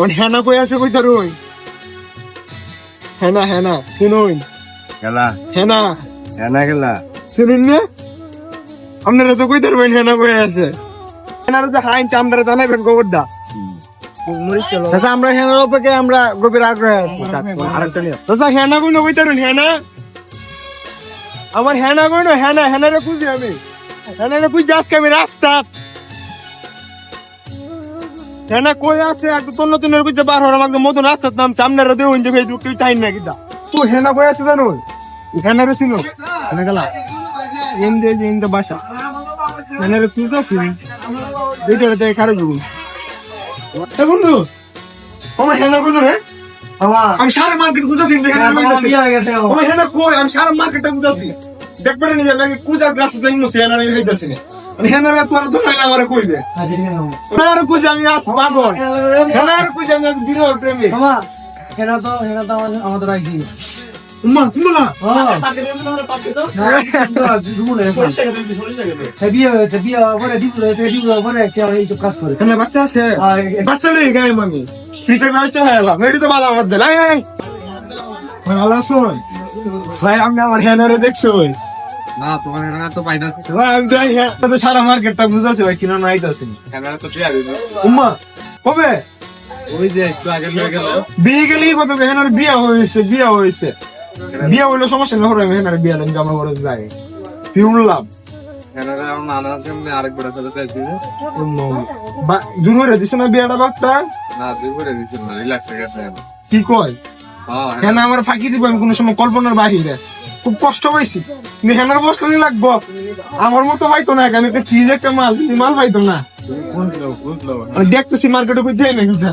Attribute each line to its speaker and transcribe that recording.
Speaker 1: On হেনা কই আছে কই তার ওই হেনা হেনা শুনুন।
Speaker 2: খেলা।
Speaker 1: হেনা।
Speaker 2: এনা খেলা।
Speaker 1: শুনুন না? আপনারা তো কই তারবেন হেনা কই আছে। হেনারা যে হাইন আপনারা জানাবেন গোবরদা আচ্ছা আমরা হেনার অপেক্ষায় আমরা গভীর আগ্রহে আছি আরেকটা আচ্ছা হেনা কই না কই তারুন হেনা? আমার হেনা কই না হেনা হেনারে খুঁজি আমি। হেনারে খুঁজি আজকে আমি রাস্তা। হেনা কই আছে? একটু তন্ন তন্নের খুঁজে বার হওয়ার আমাকে মতন রাস্তার নাম সামনে দেউন যে ফেসবুক তুই চাই না কিটা তো হেনা কই আছে জানো? হেনারে চিনো হেনা গেলা। ইন্দে ইন্দে বাসা। হেনারে তুই কাছি। দুইটা দেখ খারে যাব এ বন্ধু আমার হেনা কই রে? আমি সারা মার্কেট খুঁজেছি হেনা কই আছে আমার হেনা কই? আমি সারা মার্কেটটা খুঁজেছি। দেখবে না নিজে কুজা গ্লাস দেন মুসি হেনা নেই হইতাছি না। মানে হেনা তোর তো না আমারে কইবে। হেনারে খুঁজে আমি আজ পাগল। হেনারে খুঁজে আমি আজ বিরল প্রেমী উম্মা উম্মা হেনা বাচ্চা আছে? বাচ্চা নেই গায়ে মামি। ফ্রিতে বাচ্চা হয়ে এলাম। এটি তো ভালো আমার দিল আয় আয় ভাই ভালো আছো ভাই আমি আমার হেনারে দেখছ। ভাই
Speaker 2: না তোমার এনা তো পাইনা
Speaker 1: আমি তো হ্যাঁ তো সারা মার্কেটটা বুঝাচ্ছি ভাই কিনা নাই তো আছি।
Speaker 2: ক্যামেরা তো ঠিক আছে
Speaker 1: উম্মা কবে?
Speaker 2: ওই যে একটু আগে লয়ে গেল।
Speaker 1: বিয়ে গেলেই কত হেনার বিয়া হয়েছে বিয়া হয়েছে। বিয়া হইলে সমস্যা না হরে হেনার বিয়া নেন আমার ঘরে যাই। শুনলাম
Speaker 2: ক্যামেরা আমার নানা সামনে আরেক বড় ছেলে চাইছি
Speaker 1: জোর হয়ে দিছে না বিয়াটা বাচ্চা
Speaker 2: না দুই করে দিছিল না রিল্যাক্স হয়ে গেছে
Speaker 1: কি কয়?
Speaker 2: হ্যাঁ
Speaker 1: হেনা আমার ফাঁকি দিব আমি কোনো সময় কল্পনার বাহিরে। খুব কষ্ট পাইছি। বস্তু নি লাগবো। আমার মতো হয়তো না আমি একটা চিজ একটা মাল তুমি মাল পাইতো না। দেখতেছি মার্কেটে বুঝতে না